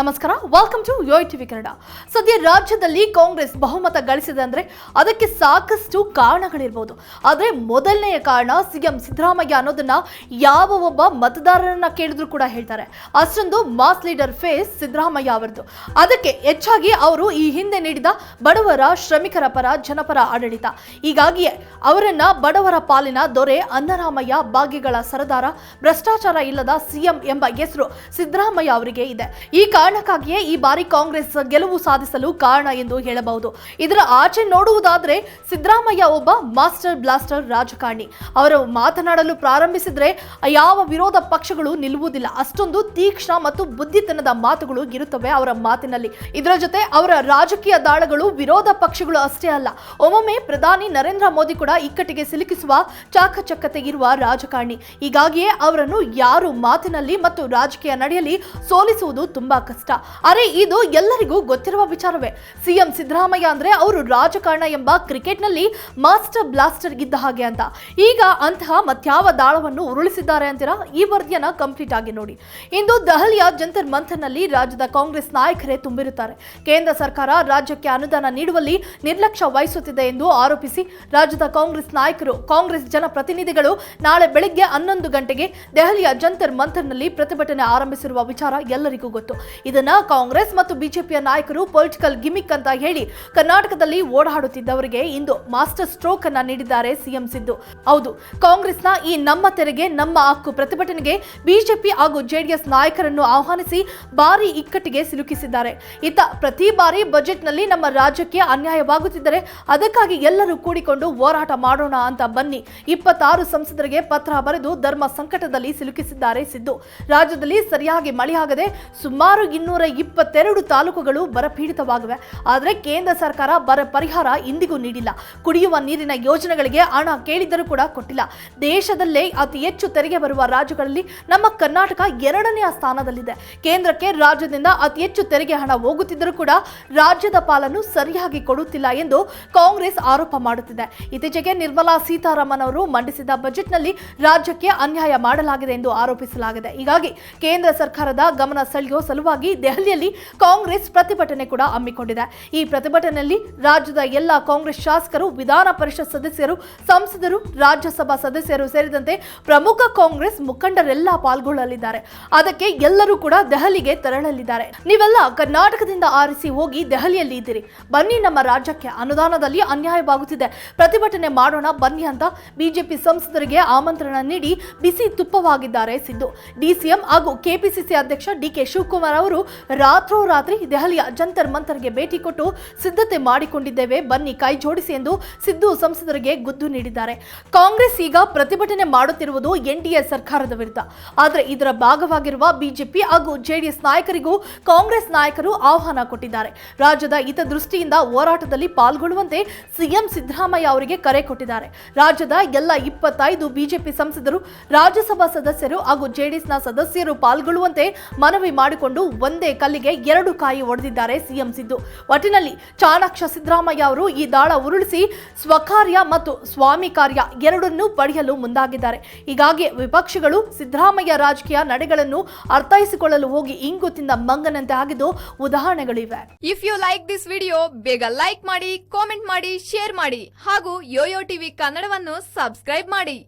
ನಮಸ್ಕಾರ. Welcome to yo TV Kannada ಸದ್ಯ ರಾಜ್ಯದಲ್ಲಿ ಕಾಂಗ್ರೆಸ್ ಬಹುಮತ ಗಳಿಸಿದೆ ಅಂದರೆ ಅದಕ್ಕೆ ಸಾಕಷ್ಟು ಕಾರಣಗಳಿರ್ಬೋದು. ಆದರೆ ಮೊದಲನೆಯ ಕಾರಣ ಸಿಎಂ ಸಿದ್ದರಾಮಯ್ಯ ಅನ್ನೋದನ್ನ ಯಾವ ಒಬ್ಬ ಮತದಾರರನ್ನ ಕೇಳಿದ್ರು ಕೂಡ ಹೇಳ್ತಾರೆ. ಅಷ್ಟೊಂದು ಮಾಸ್ ಲೀಡರ್ ಫೇಸ್ ಸಿದ್ದರಾಮಯ್ಯ ಅವರದು. ಅದಕ್ಕೆ ಹೆಚ್ಚಾಗಿ ಅವರು ಈ ಹಿಂದೆ ನೀಡಿದ ಬಡವರ ಶ್ರಮಿಕರ ಪರ, ಜನಪರ ಆಡಳಿತ. ಹೀಗಾಗಿಯೇ ಅವರನ್ನ ಬಡವರ ಪಾಲಿನ ದೊರೆ ಅನ್ನರಾಮಯ್ಯ ಭಾಗ್ಯಗಳ ಸರದಾರ ಭ್ರಷ್ಟಾಚಾರ ಇಲ್ಲದ ಸಿಎಂ ಎಂಬ ಹೆಸರು ಸಿದ್ದರಾಮಯ್ಯ ಅವರಿಗೆ ಇದೆ. ಈ ಕಾರಣಕ್ಕಾಗಿಯೇ ಈ ಬಾರಿ ಕಾಂಗ್ರೆಸ್ ಗೆಲುವು ಸಾಧಿಸಲು ಕಾರಣ ಎಂದು ಹೇಳಬಹುದು. ಇದರ ಆಚೆ ನೋಡುವುದಾದ್ರೆ ಸಿದ್ದರಾಮಯ್ಯ ಒಬ್ಬ ಮಾಸ್ಟರ್ ಬ್ಲಾಸ್ಟರ್ ರಾಜಕಾರಣಿ. ಅವರು ಮಾತನಾಡಲು ಪ್ರಾರಂಭಿಸಿದ್ರೆ ಯಾವ ವಿರೋಧ ಪಕ್ಷಗಳು ನಿಲ್ಲುವುದಿಲ್ಲ. ಅಷ್ಟೊಂದು ತೀಕ್ಷ್ಣ ಮತ್ತು ಬುದ್ಧಿತನದ ಮಾತುಗಳು ಇರುತ್ತವೆ ಅವರ ಮಾತಿನಲ್ಲಿ. ಇದರ ಜೊತೆ ಅವರ ರಾಜಕೀಯ ದಾಳಗಳು ವಿರೋಧ ಪಕ್ಷಗಳು ಅಷ್ಟೇ ಅಲ್ಲ. ಒಮ್ಮೊಮ್ಮೆ ಪ್ರಧಾನಿ ನರೇಂದ್ರ ಮೋದಿ ಕೂಡ ಇಕ್ಕಟ್ಟಿಗೆ ಸಿಲುಕಿಸುವ ಚಾಕಚಕ್ಕತೆ ಇರುವ ರಾಜಕಾರಣಿ. ಹೀಗಾಗಿಯೇ ಅವರನ್ನು ಯಾರು ಮಾತಿನಲ್ಲಿ ಮತ್ತು ರಾಜಕೀಯ ನಡೆಯಲಿ ಸೋಲಿಸುವುದು ತುಂಬಾ ಕಷ್ಟ. ಅರೆ, ಇದು ಎಲ್ಲರಿಗೂ ಗೊತ್ತಿರುವ ವಿಚಾರವೇ. ಸಿಎಂ ಸಿದ್ದರಾಮಯ್ಯ ಅಂದ್ರೆ ಅವರು ರಾಜಕಾರಣ ಎಂಬ ಕ್ರಿಕೆಟ್ನಲ್ಲಿ ಮಾಸ್ಟರ್ ಬ್ಲಾಸ್ಟರ್ ಇದ್ದ ಹಾಗೆ ಅಂತ. ಈಗ ಅಂತಹ ಮತ್ಯಾವ ದಾಳವನ್ನು ಉರುಳಿಸಿದ್ದಾರೆ ಅಂತೀರಾ? ಈ ವರದಿಯನ್ನ ಕಂಪ್ಲೀಟ್ ಆಗಿ ನೋಡಿ. ಇಂದು ದೆಹಲಿಯ ಜಂತರ್ ಮಂಥರ್ನಲ್ಲಿ ರಾಜ್ಯದ ಕಾಂಗ್ರೆಸ್ ನಾಯಕರೇ ತುಂಬಿರುತ್ತಾರೆ. ಕೇಂದ್ರ ಸರ್ಕಾರ ರಾಜ್ಯಕ್ಕೆ ಅನುದಾನ ನೀಡುವಲ್ಲಿ ನಿರ್ಲಕ್ಷ್ಯ ವಹಿಸುತ್ತಿದೆ ಎಂದು ಆರೋಪಿಸಿ ರಾಜ್ಯದ ಕಾಂಗ್ರೆಸ್ ನಾಯಕರು, ಕಾಂಗ್ರೆಸ್ ಜನಪ್ರತಿನಿಧಿಗಳು ನಾಳೆ ಬೆಳಿಗ್ಗೆ ಹನ್ನೊಂದು ಗಂಟೆಗೆ ದೆಹಲಿಯ ಜಂತರ್ ಮಂಥರ್ನಲ್ಲಿ ಪ್ರತಿಭಟನೆ ಆರಂಭಿಸಿರುವ ವಿಚಾರ ಎಲ್ಲರಿಗೂ ಗೊತ್ತು. ಇದನ್ನ ಕಾಂಗ್ರೆಸ್ ಮತ್ತು ಬಿಜೆಪಿಯ ನಾಯಕರು ಪೊಲಿಟಿಕಲ್ ಗಿಮಿಕ್ ಅಂತ ಹೇಳಿ ಕರ್ನಾಟಕದಲ್ಲಿ ಓಡಾಡುತ್ತಿದ್ದವರಿಗೆ ಇಂದು ಮಾಸ್ಟರ್ ಸ್ಟ್ರೋಕ್ ಅನ್ನ ನೀಡಿದ್ದಾರೆ ಸಿಎಂ ಸಿದ್ದು. ಹೌದು, ಕಾಂಗ್ರೆಸ್ನ ಈ ನಮ್ಮ ತೆರೆಗೆ, ನಮ್ಮ ಹಕ್ಕು ಪ್ರತಿಭಟನೆಗೆ ಬಿಜೆಪಿ ಹಾಗೂ ಜೆಡಿಎಸ್ ನಾಯಕರನ್ನು ಆಹ್ವಾನಿಸಿ ಭಾರಿ ಇಕ್ಕಟ್ಟಿಗೆ ಸಿಲುಕಿಸಿದ್ದಾರೆ. ಇತ್ತ ಪ್ರತಿ ಬಾರಿ ಬಜೆಟ್ನಲ್ಲಿ ನಮ್ಮ ರಾಜ್ಯಕ್ಕೆ ಅನ್ಯಾಯವಾಗುತ್ತಿದ್ದರೆ ಅದಕ್ಕಾಗಿ ಎಲ್ಲರೂ ಕೂಡಿಕೊಂಡು ಹೋರಾಟ ಮಾಡೋಣ ಅಂತ ಬನ್ನಿ. ಇಪ್ಪತ್ತಾರು ಸಂಸದರಿಗೆ ಪತ್ರ ಬರೆದು ಧರ್ಮ ಸಂಕಟದಲ್ಲಿ ಸಿಲುಕಿಸಿದ್ದಾರೆ ಸಿದ್ದು. ರಾಜ್ಯದಲ್ಲಿ ಸರಿಯಾಗಿ ಮಳೆಯಾಗದೆ ಸುಮಾರು ಇನ್ನೂರ ಇಪ್ಪತ್ತೆರಡು ತಾಲೂಕುಗಳು ಬರಪೀಡಿತವಾಗಿವೆ. ಆದರೆ ಕೇಂದ್ರ ಸರ್ಕಾರ ಬರ ಪರಿಹಾರ ಇಂದಿಗೂ ನೀಡಿಲ್ಲ. ಕುಡಿಯುವ ನೀರಿನ ಯೋಜನೆಗಳಿಗೆ ಹಣ ಕೇಳಿದ್ದರೂ ಕೂಡ ಕೊಟ್ಟಿಲ್ಲ. ದೇಶದಲ್ಲೇ ಅತಿ ಹೆಚ್ಚು ತೆರಿಗೆ ಬರುವ ರಾಜ್ಯಗಳಲ್ಲಿ ನಮ್ಮ ಕರ್ನಾಟಕ ಎರಡನೆಯ ಸ್ಥಾನದಲ್ಲಿದೆ. ಕೇಂದ್ರಕ್ಕೆ ರಾಜ್ಯದಿಂದ ಅತಿ ಹೆಚ್ಚು ತೆರಿಗೆ ಹಣ ಹೋಗುತ್ತಿದ್ದರೂ ಕೂಡ ರಾಜ್ಯದ ಪಾಲನ್ನು ಸರಿಯಾಗಿ ಕೊಡುತ್ತಿಲ್ಲ ಎಂದು ಕಾಂಗ್ರೆಸ್ ಆರೋಪ ಮಾಡುತ್ತಿದೆ. ಇತ್ತೀಚೆಗೆ ನಿರ್ಮಲಾ ಸೀತಾರಾಮನ್ ಅವರು ಮಂಡಿಸಿದ ಬಜೆಟ್ನಲ್ಲಿ ರಾಜ್ಯಕ್ಕೆ ಅನ್ಯಾಯ ಮಾಡಲಾಗಿದೆ ಎಂದು ಆರೋಪಿಸಲಾಗಿದೆ. ಹೀಗಾಗಿ ಕೇಂದ್ರ ಸರ್ಕಾರದ ಗಮನ ಸೆಳೆಯುವ ಸಲುವಾಗಿ ದೆಹಲಿಯಲ್ಲಿ ಕಾಂಗ್ರೆಸ್ ಪ್ರತಿಭಟನೆ ಕೂಡ ಹಮ್ಮಿಕೊಂಡಿದೆ. ಈ ಪ್ರತಿಭಟನೆಯಲ್ಲಿ ರಾಜ್ಯದ ಎಲ್ಲ ಕಾಂಗ್ರೆಸ್ ಶಾಸಕರು, ವಿಧಾನ ಪರಿಷತ್ ಸದಸ್ಯರು, ಸಂಸದರು, ರಾಜ್ಯಸಭಾ ಸದಸ್ಯರು ಸೇರಿದಂತೆ ಪ್ರಮುಖ ಕಾಂಗ್ರೆಸ್ ಮುಖಂಡರೆಲ್ಲ ಪಾಲ್ಗೊಳ್ಳಲಿದ್ದಾರೆ. ಅದಕ್ಕೆ ಎಲ್ಲರೂ ಕೂಡ ದೆಹಲಿಗೆ ತೆರಳಲಿದ್ದಾರೆ. ನೀವೆಲ್ಲ ಕರ್ನಾಟಕದಿಂದ ಆರಿಸಿ ಹೋಗಿ ದೆಹಲಿಯಲ್ಲಿ ಇದ್ದೀರಿ. ಬನ್ನಿ ನಮ್ಮ ರಾಜ್ಯಕ್ಕೆ. ಅನುದಾನದಲ್ಲಿ ಅನ್ಯಾಯವಾಗುತ್ತಿದೆ. ಪ್ರತಿಭಟನೆ ಮಾಡೋಣ, ಬನ್ನಿ ಅಂತ ಬಿಜೆಪಿ ಸಂಸದರಿಗೆ ಆಮಂತ್ರಣ ನೀಡಿ ಬಿಸಿ ತುಪ್ಪವಾಗಿದ್ದಾರೆ ಸಿದ್ದು. ಡಿಸಿಎಂ ಹಾಗೂ ಕೆಪಿಸಿಸಿ ಅಧ್ಯಕ್ಷ ಡಿಕೆ ಶಿವಕುಮಾರ್ ಅವರು ರಾತ್ರೋರಾತ್ರಿ ದೆಹಲಿಯ ಜಂತರ್ ಮಂತರ್ಗೆ ಭೇಟಿ ಕೊಟ್ಟು ಸಿದ್ಧತೆ ಮಾಡಿಕೊಂಡಿದ್ದೇವೆ. ಬನ್ನಿ ಕೈ ಜೋಡಿಸಿ ಎಂದು ಸಿದ್ದು ಸಂಸದರಿಗೆ ಗುದ್ದು ನೀಡಿದ್ದಾರೆ. ಕಾಂಗ್ರೆಸ್ ಈಗ ಪ್ರತಿಭಟನೆ ಮಾಡುತ್ತಿರುವುದು ಎನ್ಡಿಎ ಸರ್ಕಾರದ ವಿರುದ್ಧ. ಆದರೆ ಇದರ ಭಾಗವಾಗಿರುವ ಬಿಜೆಪಿ ಹಾಗೂ ಜೆಡಿಎಸ್ ನಾಯಕರಿಗೂ ಕಾಂಗ್ರೆಸ್ ನಾಯಕರು ಆಹ್ವಾನ ಕೊಟ್ಟಿದ್ದಾರೆ. ರಾಜ್ಯದ ಹಿತದೃಷ್ಟಿಯಿಂದ ಹೋರಾಟದಲ್ಲಿ ಪಾಲ್ಗೊಳ್ಳುವಂತೆ ಸಿಎಂ ಸಿದ್ದರಾಮಯ್ಯ ಅವರಿಗೆ ಕರೆ ಕೊಟ್ಟಿದ್ದಾರೆ. ರಾಜ್ಯದ ಎಲ್ಲ ಇಪ್ಪತ್ತೈದು ಬಿಜೆಪಿ ಸಂಸದರು, ರಾಜ್ಯಸಭಾ ಸದಸ್ಯರು ಹಾಗೂ ಜೆಡಿಎಸ್ನ ಸದಸ್ಯರು ಪಾಲ್ಗೊಳ್ಳುವಂತೆ ಮನವಿ ಮಾಡಿಕೊಂಡು ಒಂದೇ ಕಲ್ಲಿಗೆ ಎರಡು ಕಾಯಿ ಒಡೆದಿದ್ದಾರೆ ಸಿಎಂ ಸಿದ್ದು. ಒಟ್ಟಿನಲ್ಲಿ ಚಾಣಾಕ್ಷ ಸಿದ್ದರಾಮಯ್ಯ ಅವರು ಈ ದಾಳ ಉರುಳಿಸಿ ಸ್ವಕಾರ್ಯ ಮತ್ತು ಸ್ವಾಮಿ ಕಾರ್ಯ ಎರಡನ್ನೂ ಪಡೆಯಲು ಮುಂದಾಗಿದ್ದಾರೆ. ಹೀಗಾಗಿ ವಿಪಕ್ಷಗಳು ಸಿದ್ದರಾಮಯ್ಯ ರಾಜಕೀಯ ನಡೆಗಳನ್ನು ಅರ್ಥೈಸಿಕೊಳ್ಳಲು ಹೋಗಿ ಇಂಗು ತಿಂದ ಮಂಗನಂತೆ ಆಗಿದ್ದು ಉದಾಹರಣೆಗಳಿವೆ. If you like this video ಬೇಗ ಲೈಕ್ ಮಾಡಿ ಕಾಮೆಂಟ್ ಮಾಡಿ ಶೇರ್ ಮಾಡಿ ಹಾಗೂ ಯೋಯೋ ಟಿವಿ ಕನ್ನಡವನ್ನು ಸಬ್ಸ್ಕ್ರೈಬ್ ಮಾಡಿ.